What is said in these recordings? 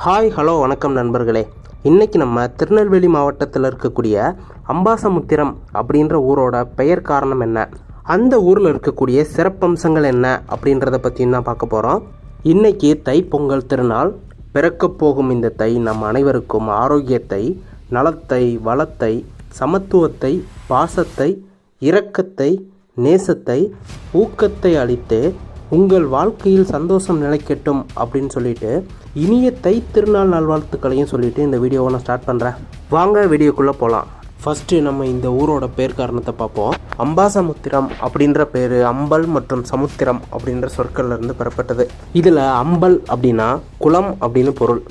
Hi hello வணக்கம் நண்பர்களே. இன்றைக்கி நம்ம திருநெல்வேலி மாவட்டத்தில் இருக்கக்கூடிய அம்பாசமுத்திரம் அப்படின்ற ஊரோட பெயர் காரணம் என்ன? அந்த ஊரில் இருக்கக்கூடிய சிறப்பம்சங்கள் என்ன அப்படின்றத பற்றியும் தான் பார்க்க போகிறோம் இன்னைக்கு தைப்பொங்கல் திருநாள் பிறக்கப் போகும் இந்த தை நம் அனைவருக்கும் ஆரோக்கியத்தை நலத்தை வளத்தை சமத்துவத்தை பாசத்தை இரக்கத்தை நேசத்தை ஊக்கத்தை அளித்து உங்கள் வாழ்க்கையில் சந்தோஷம் நிலைக்கட்டும் அப்படின்னு சொல்லிட்டு இனிய தை திருநாள் நல்வாழ்த்துக்களையும் சொல்லிட்டு இந்த வீடியோவை நான் ஸ்டார்ட் பண்ணுறேன் வாங்க வீடியோக்குள்ளே போகலாம் ஃபஸ்ட்டு நம்ம இந்த ஊரோட பேர் காரணத்தை பார்ப்போம். அம்பாசமுத்திரம் அப்படின்ற பேர் அம்பல் மற்றும் சமுத்திரம் அப்படின்ற சொற்கள்லேருந்து பெறப்பட்டது. இதில் அம்பல் அப்படின்னா குளம் அப்படின்னு பொருள்.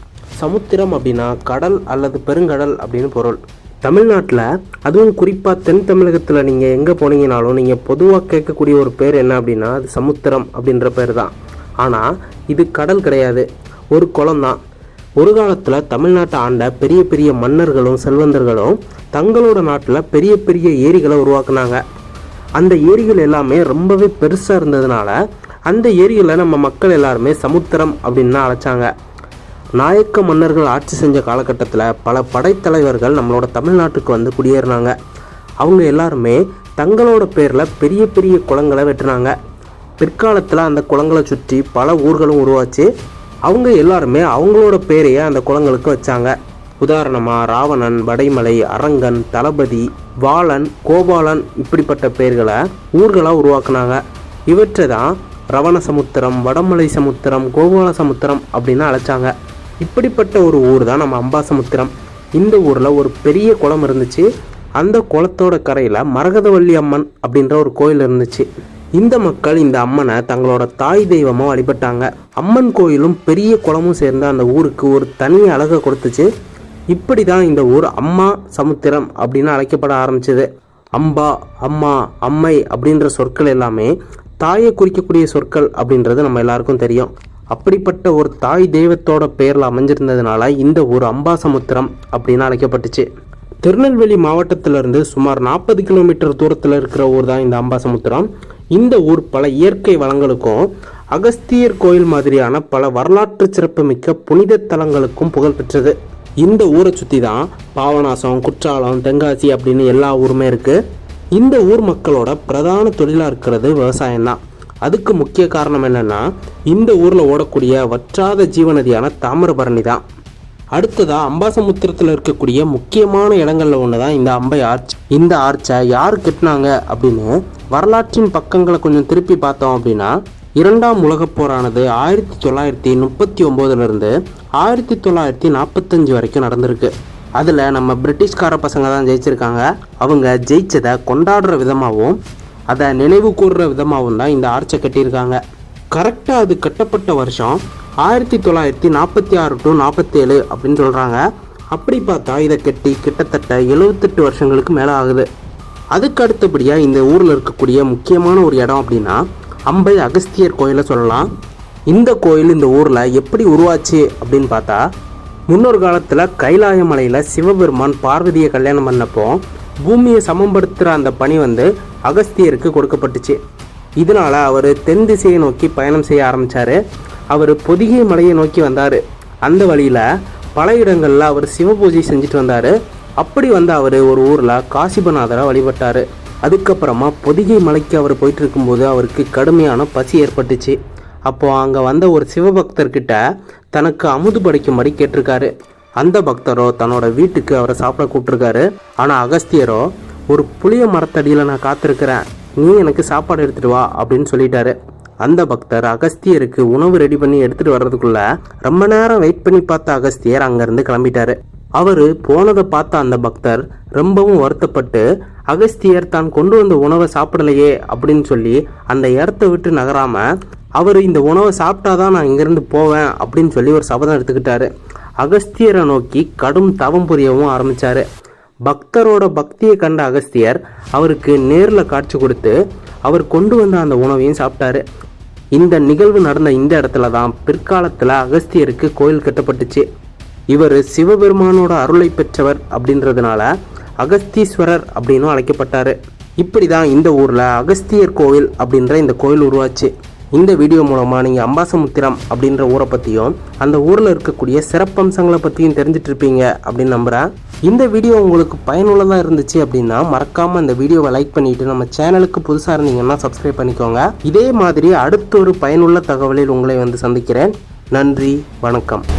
சமுத்திரம் அப்படின்னா கடல் அல்லது பெருங்கடல் அப்படின்னு பொருள். தமிழ்நாட்டில் அதுவும் குறிப்பாக தென் தமிழகத்தில் நீங்கள் எங்கே போனீங்கனாலும் நீங்கள் பொதுவாக கேட்கக்கூடிய ஒரு பேர் என்ன அப்படின்னா அது சமுத்திரம் அப்படின்ற பேர் தான். ஆனால் இது கடல் கிடையாது. ஒரு குளம் தான். ஒரு காலத்தில் தமிழ்நாட்டை ஆண்ட பெரிய பெரிய மன்னர்களும் செல்வந்தர்களும் தங்களோட நாட்டில் பெரிய பெரிய ஏரிகளை உருவாக்குனாங்க. அந்த ஏரிகள் எல்லாமே ரொம்பவே பெருசாக இருந்ததுனால அந்த ஏரிகளை நம்ம மக்கள் எல்லாருமே சமுத்திரம் அப்படின்னு தான் அழைச்சாங்க. நாயக்க மன்னர்கள் ஆட்சி செஞ்ச காலகட்டத்தில் பல படைத்தலைவர்கள் நம்மளோட தமிழ்நாட்டுக்கு வந்து குடியேறினாங்க. அவங்க எல்லாருமே தங்களோட பேரில் பெரிய பெரிய குளங்களை வெட்டினாங்க. பிற்காலத்தில் அந்த குளங்களை சுற்றி பல ஊர்களும் உருவாச்சு. அவங்க எல்லாருமே அவங்களோட பேரையே அந்த குளங்களுக்கு வச்சாங்க. உதாரணமாக ராவணன் வடைமலை அரங்கன் தளபதி வாளன் கோபாலன் இப்படிப்பட்ட பெயர்களை ஊர்களாக உருவாக்குனாங்க. இவற்றை தான் ரவண சமுத்திரம் வடமலை சமுத்திரம் கோபால சமுத்திரம் அப்படின்னு அழைச்சாங்க. இப்படிப்பட்ட ஒரு ஊர் தான் நம்ம அம்பாசமுத்திரம். இந்த ஊரில் ஒரு பெரிய குளம் இருந்துச்சு. அந்த குளத்தோட கரையில் மரகதவள்ளி அம்மன் அப்படின்ற ஒரு கோயில் இருந்துச்சு. இந்த மக்கள் இந்த அம்மனை தங்களோட தாய் தெய்வமாக வழிபட்டாங்க. அம்மன் கோயிலும் பெரிய குளமும் சேர்ந்து அந்த ஊருக்கு ஒரு தனி அழகை கொடுத்துச்சு. இப்படி தான் இந்த ஊர் அம்மா சமுத்திரம் அப்படின்னு அழைக்கப்பட ஆரம்பிச்சது. அம்பா அம்மா அம்மை அப்படின்ற சொற்கள் எல்லாமே தாயை குறிக்கக்கூடிய சொற்கள் அப்படின்றது நம்ம எல்லாருக்கும் தெரியும். அப்படிப்பட்ட ஒரு தாய் தெய்வத்தோட பெயரில் அமைஞ்சிருந்ததுனால இந்த ஊர் அம்பாசமுத்திரம் அப்படின்னு அழைக்கப்பட்டுச்சு. திருநெல்வேலி மாவட்டத்திலிருந்து சுமார் நாற்பது கிலோமீட்டர் தூரத்தில் இருக்கிற ஊர் தான் இந்த அம்பாசமுத்திரம். இந்த ஊர் பல இயற்கை வளங்களுக்கும் அகஸ்தியர் கோயில் மாதிரியான பல வரலாற்று சிறப்புமிக்க புனித தலங்களுக்கும் புகழ்பெற்றது இந்த ஊரை சுற்றி தான் பாவநாசம் குற்றாலம் தென்காசி அப்படின்னு எல்லா ஊருமே இருக்குது இந்த ஊர் மக்களோட பிரதான தொழிலாக இருக்கிறது விவசாயம்தான். அதுக்கு முக்கிய காரணம் என்னென்னா இந்த ஊரில் ஓடக்கூடிய வற்றாத ஜீவநதியான தாமிரபரணி தான். அடுத்ததாக அம்பாசமுத்திரத்தில் இருக்கக்கூடிய முக்கியமான இடங்கள்ல ஒன்று தான் இந்த அம்பை ஆர்ச். இந்த ஆர்ச்சை யார் கட்டினாங்க அப்படின்னு வரலாற்றின் பக்கங்களை கொஞ்சம் திருப்பி பார்த்தோம் அப்படின்னா இரண்டாம் உலகப் போரானது ஆயிரத்தி தொள்ளாயிரத்தி முப்பத்தி ஒம்போதுலேருந்து ஆயிரத்தி தொள்ளாயிரத்தி நாற்பத்தஞ்சு வரைக்கும் நடந்திருக்கு. அதில் நம்ம பிரிட்டிஷ்கார பசங்க தான் ஜெயிச்சிருக்காங்க. அவங்க ஜெயிச்சதை கொண்டாடுற விதமாகவும் அதை நினைவு கூறுற விதமாகவும் தான் இந்த ஆர்ச்சை கட்டியிருக்காங்க. கரெக்டாக அது கட்டப்பட்ட வருஷம் ஆயிரத்தி தொள்ளாயிரத்தி நாற்பத்தி ஆறு டு நாற்பத்தேழு அப்படின்னு சொல்கிறாங்க அப்படி பார்த்தா இதை கட்டி கிட்டத்தட்ட எழுபத்தெட்டு வருஷங்களுக்கு மேலே ஆகுது. அதுக்கு அடுத்தபடியாக இந்த ஊரில் இருக்கக்கூடிய முக்கியமான ஒரு இடம் அப்படின்னா அம்பை அகஸ்தியர் கோயிலை சொல்லலாம். இந்த கோயில் இந்த ஊரில் எப்படி உருவாச்சு அப்படின்னு பார்த்தா முன்னொரு காலத்தில் கைலாய மலையில் சிவபெருமான் பார்வதியை கல்யாணம் பண்ணப்போ பூமியை சமம்படுத்துகிற அந்த பணி வந்து அகஸ்தியருக்கு கொடுக்கப்பட்டுச்சு. இதனால் அவர் தென் திசையை நோக்கி பயணம் செய்ய ஆரம்பித்தார் அவர் பொதிகை மலையை நோக்கி வந்தார். அந்த வழியில் பல இடங்களில் அவர் சிவ பூஜை செஞ்சுட்டு வந்தார். அப்படி வந்து அவர் ஒரு ஊரில் காசிபநாதரை வழிபட்டார். அதுக்கப்புறமா பொதிகை மலைக்கு அவர் போயிட்டு இருக்கும்போது அவருக்கு கடுமையான பசி ஏற்பட்டுச்சு. அப்போது அங்கே வந்த ஒரு சிவபக்தர்கிட்ட தனக்கு அமுது படைக்கும்படி கேட்டிருக்காரு. அந்த பக்தரோ தன்னோட வீட்டுக்கு அவரை சாப்பிட கூப்பிட்டுருக்காரு. ஆனால் அகஸ்தியரோ ஒரு புளிய மரத்தடியில் நான் காத்திருக்கிறேன். நீ எனக்கு சாப்பாடு எடுத்துட்டு வா அப்படின்னு சொல்லிட்டாரு. அந்த பக்தர் அகஸ்தியருக்கு உணவு ரெடி பண்ணி எடுத்துட்டு வர்றதுக்குள்ள ரொம்ப நேரம் வெயிட் பண்ணி பார்த்த அகஸ்தியர் அங்கேருந்து கிளம்பிட்டாரு. அவரு போனதை பார்த்த அந்த பக்தர் ரொம்பவும் வருத்தப்பட்டு அகஸ்தியர் தான் கொண்டு வந்த உணவை சாப்பிடலையே அப்படின்னு சொல்லி அந்த இடத்த விட்டு நகராம அவர் இந்த உணவை சாப்பிட்டாதான் நான் இங்கேருந்து போவேன் அப்படின்னு சொல்லி ஒரு சபதம் எடுத்துக்கிட்டாரு. அகஸ்தியரை நோக்கி கடும் தவம் புரியவும் ஆரம்பித்தார் பக்தரோட பக்தியை கண்ட அகஸ்தியர் அவருக்கு நேரில் காட்சி கொடுத்து அவர் கொண்டு வந்த அந்த உணவையும் சாப்பிட்டாரு. இந்த நிகழ்வு நடந்த இந்த இடத்துல தான் பிற்காலத்தில் அகஸ்தியருக்கு கோயில் கட்டப்பட்டுச்சு. இவர் சிவபெருமானோட அருளை பெற்றவர் அப்படின்றதுனால அகஸ்தீஸ்வரர் அப்படின்னும் அழைக்கப்பட்டார். இப்படி தான் இந்த ஊரில் அகஸ்தியர் கோவில் அப்படின்ற இந்த கோயில் உருவாச்சு. இந்த வீடியோ மூலமாக நீங்கள் அம்பாசமுத்திரம் அப்படின்ற ஊரை பற்றியும் அந்த ஊரில் இருக்கக்கூடிய சிறப்பம்சங்களை பற்றியும் தெரிஞ்சிட்டு இருப்பீங்க அப்படின்னு நம்புகிறேன் இந்த வீடியோ உங்களுக்கு பயனுள்ளதாக இருந்துச்சு அப்படின்னா மறக்காமல் இந்த வீடியோவை லைக் பண்ணிவிட்டு நம்ம சேனலுக்கு புதுசாக இருந்தீங்கன்னா சப்ஸ்கிரைப் பண்ணிக்கோங்க. இதே மாதிரி அடுத்த ஒரு பயனுள்ள தகவலில் உங்களை வந்து சந்திக்கிறேன். நன்றி வணக்கம்.